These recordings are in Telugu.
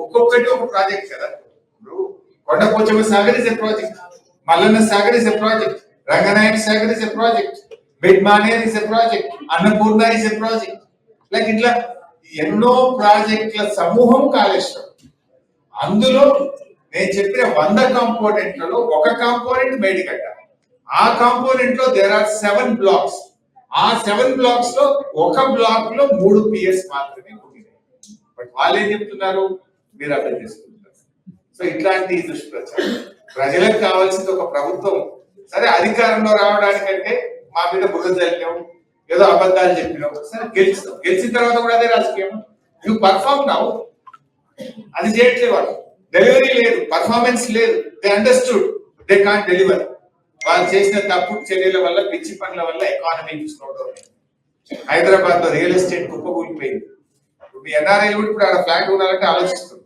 ఒక్కొక్కటి ఒక ప్రాజెక్ట్ కదా. ఇప్పుడు Kondapochamma Sagar is a project Mallanna Sagar is a project Ranganayaka Sagar is a project bed Manair is a project Annapurna is a project like ఇట్లా ఎన్నో ప్రాజెక్టుల సమూహం కాళేశ్వరం. అందులో నేను చెప్పిన వంద కాంపోనెంట్లలో ఒక కాంపోనెంట్ మేడిగడ్డ ఆ కాంపోనెంట్లో దేర్ ఆర్ సెవెన్ బ్లాక్స్ ఆ సెవెన్ బ్లాక్స్లో ఒక బ్లాక్లో మూడు పిఎస్ మాత్రమే ఉండినాయి బట్ వాళ్ళు ఏం చెప్తున్నారు? మీరు అర్థం చేసుకుంటారు సో ఇట్లాంటి దుష్ప్రచారం. ప్రజలకు కావాల్సింది ఒక ప్రభుత్వం. సరే అధికారంలో రావడానికంటే మా మీద బుర్ర చల్లాం ఏదో అబద్ధాలు చెప్పినాం. సరే గెలుస్తాం. గెలిచిన తర్వాత కూడా అదే రాజకీయం. యూ పర్ఫామ్ నౌ అది చేయట్లేదు వాళ్ళు. డెలివరీ లేదు. పర్ఫార్మెన్స్ లేదు. They understood they can't deliver వాళ్ళు చేసిన తప్పు చర్యల వల్ల పిచ్చి పనుల వల్ల ఎకానమీ చూసుకోవడం హైదరాబాద్లో రియల్ ఎస్టేట్ కుప్పకూలిపోయింది. ఇప్పుడు మీ ఎన్ఆర్ఐ కూడా ఇప్పుడు ఆడ ఫ్లాట్ ఉండాలంటే ఆలోచిస్తుంది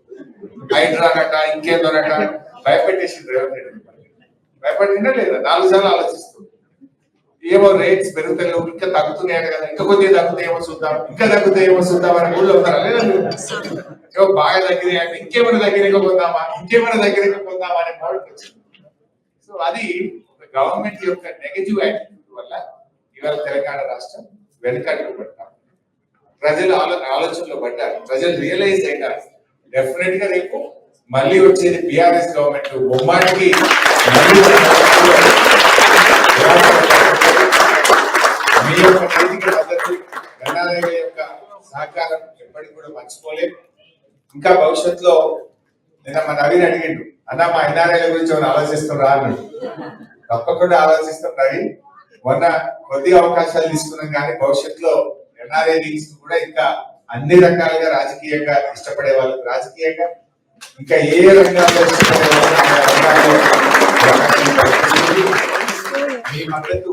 హైడ్రానట ఇంకేందోనట భయపెట్టేసింది రేవంత్ రెడ్డి భయపడిందా లేదా నాలుగు సార్లు ఆలోచిస్తుంది ఏమో రేట్స్ పెరుగుతలేవు ఇంకా తగ్గుతున్నాయట కదా ఇంకా కొద్దిగా తగ్గుతాయేమో చూద్దాం ఇంకా తగ్గుతాయేమో చూద్దాం అని ఊళ్ళో ఉంటారా? లేదా ఏమో బాగా తగ్గినాయి ఇంకేమైనా దగ్గరగా కొందామా ఇంకేమైనా దగ్గరగా కొందామా అనే మోడల్ వచ్చింది సో అది గవర్నమెంట్ యొక్క నెగటివ్ యాటిట్యూడ్ వల్ల ఇవాళ తెలంగాణ రాష్ట్రం వెనుకడుగు పడతాం. ప్రజలు ఆలో ఆలోచనలో పడ్డారు. ప్రజలు రియలైజ్ అయినారు. డెఫినెట్గా రేపు మళ్ళీ వచ్చేది బిఆర్ఎస్ గవర్నమెంట్ బొమ్మాటికి మీ యొక్క నైతిక మద్దతు గన్నారాయణ యొక్క సహకారం ఎప్పటికి కూడా మర్చిపోలేం. ఇంకా భవిష్యత్తులో నిన్న మా నవీన్ అడిగిండు అన్న మా ఎన్ఆర్ఐల గురించి ఏమైనా ఆలోచిస్తున్నారా? అన్నాడు తప్పకుండా ఆలోచిస్తాం నవీన్. మొన్న కొద్ది అవకాశాలు తీసుకున్నాం కానీ భవిష్యత్తులో ఎన్ఆర్ఐ లీగ్స్ కూడా ఇంకా అన్ని రకాలుగా రాజకీయంగా ఇష్టపడే వాళ్ళు రాజకీయంగా ఇంకా ఏ రంగాల్లో ఇష్టపడే వాళ్ళు మీ మద్దతు?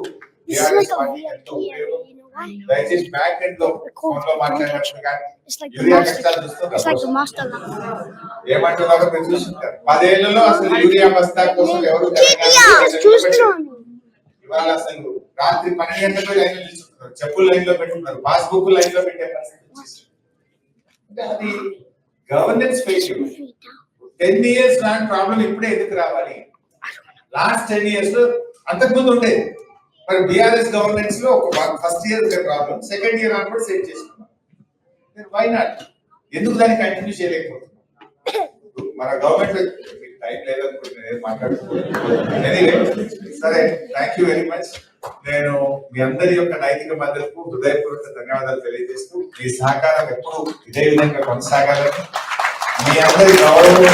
దయచేసి బ్యాక్ ఎండ్లో ఫోన్లో కానీ యూరియా. కష్టాలు చూస్తున్నారు. ఏమంటున్నారో మీరు పదేళ్ళలో అసలు యూరియా బస్తా కోసం ఎవరు. ఇవాళ అసలు రాత్రి పన్నెండు లైన్లో చెప్పులు లైన్లో పెట్టుకున్నారు పాస్బుక్ లైన్లో పెట్టే పరిస్థితి. అంటే అది గవర్నెన్స్ ఫెయిల్యూర్ టెన్ ఇయర్స్ లాంటి ప్రాబ్లం ఇప్పుడే ఎందుకు రావాలి? లాస్ట్ టెన్ ఇయర్స్లో అంతకుముందు ఉండేది మరి బిఆర్ఎస్ గవర్నెన్స్లో ఒక first year problem second year అని కూడా సెట్ చేసుకున్నాం. వై నాట్ ఎందుకు దాన్ని కంటిన్యూ చేయలేకపోతున్నాం? మన గవర్నమెంట్ టైం లేదనుకుంటున్నా నేను మాట్లాడుతున్నాను సరే థ్యాంక్ యూ వెరీ మచ్ నేను మీ అందరి యొక్క నైతిక మద్దతుకు హృదయపూర్వక ధన్యవాదాలు తెలియజేస్తూ మీ సహకారం ఎప్పుడు ఇదే విధంగా కొనసాగాలని మీ అందరి గౌరవం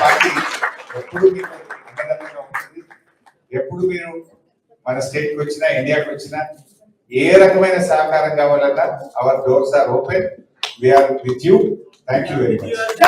పార్టీ ఎప్పుడు మీకు అండదండగా ఉంటుంది? ఎప్పుడు మీరు మన స్టేట్కి వచ్చినా ఇండియాకి వచ్చినా ఏ రకమైన సహకారం కావాలన్నా our doors are open we're with you thank you very much